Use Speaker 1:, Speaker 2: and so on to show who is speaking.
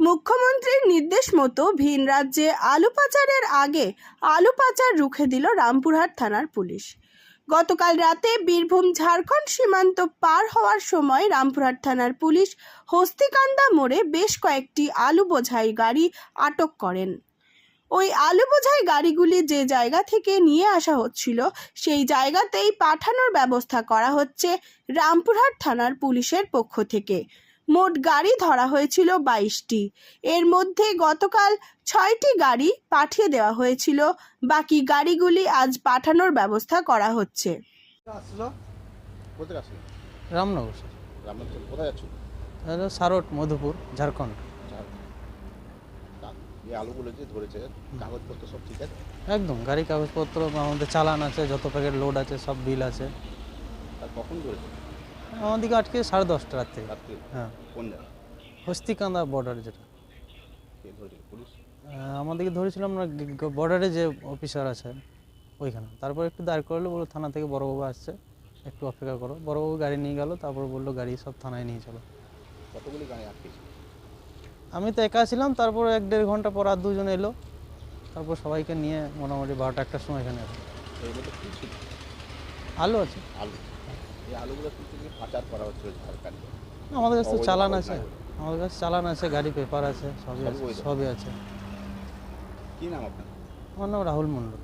Speaker 1: মুখ্যমন্ত্রীর নির্দেশ মতো ভিন রাজ্যে আলু পাচারের আগে আলু পাচার রুখে দিল রামপুরহাট থানার পুলিশ। গতকাল রাতে বীরভূম ঝাড়খণ্ড সীমান্ত পার হওয়ার সময় রামপুরহাট থানার পুলিশ হস্তিকান্দা মোড়ে বেশ কয়েকটি আলু বোঝাই গাড়ি আটক করেন। ওই আলু বোঝাই গাড়িগুলি যে জায়গা থেকে নিয়ে আসা হচ্ছিল, সেই জায়গাতেই পাঠানোর ব্যবস্থা করা হচ্ছে রামপুরহাট থানার পুলিশের পক্ষ থেকে। মোট গাড়ি ধরা হয়েছিল বাইশটি। এর মধ্যে গতকাল ছয়টি গাড়ি পাঠিয়ে দেওয়া হয়েছিল। বাকি গাড়িগুলি আজ পাঠানোর ব্যবস্থা করা হচ্ছে।
Speaker 2: রামনগর স্যার। সারট মধুপুর ঝাড়খণ্ড।
Speaker 3: আলুগুলো যে ধরেছে কাগজপত্র সব ঠিক আছে?
Speaker 2: একদম গাড়ি কাগজপত্র আমাদের চালান আছে যত প্যাকেট লোড আছে সব বিল আছে।
Speaker 3: আর কখন ধরেছে?
Speaker 2: আমাদেরকে আজকে সাড়ে দশটা
Speaker 3: রাত্রে।
Speaker 2: হ্যাঁ।
Speaker 3: কোন জায়গা?
Speaker 2: হস্তিকান্দা বর্ডার যেটা। আমাদেরকে ধরেছিলাম না বর্ডারে যে অফিসার আছে ওইখানে। তারপর একটু দাঁড় করল বলল থানা থেকে বড়বাবু আসছে একটু অপেক্ষা করো। বড়বাবু গাড়ি নিয়ে গেল তারপর বলল গাড়ি সব থানায় নিয়ে চলো।
Speaker 3: কতগুলি গাড়ি আটকেছে
Speaker 2: আমি তো একা ছিলাম তারপর এক দেড় ঘণ্টা পর আর দুজন এলো। তারপর সবাইকে নিয়ে মোটামুটি বারোটা একটার সময় এখানে আলো আছে।
Speaker 3: আলু। এই আলুগুলো কিন্তু পাচার করা হচ্ছিল ঝাড়খণ্ডে
Speaker 2: আমাদের কাছে চালান আছে। আমাদের কাছে চালান আছে গাড়ি পেপার আছে সবই
Speaker 3: সবই
Speaker 2: আছে সবই আছে।
Speaker 3: কি নাম আপনার?
Speaker 2: আমার নাম রাহুল মণ্ডল।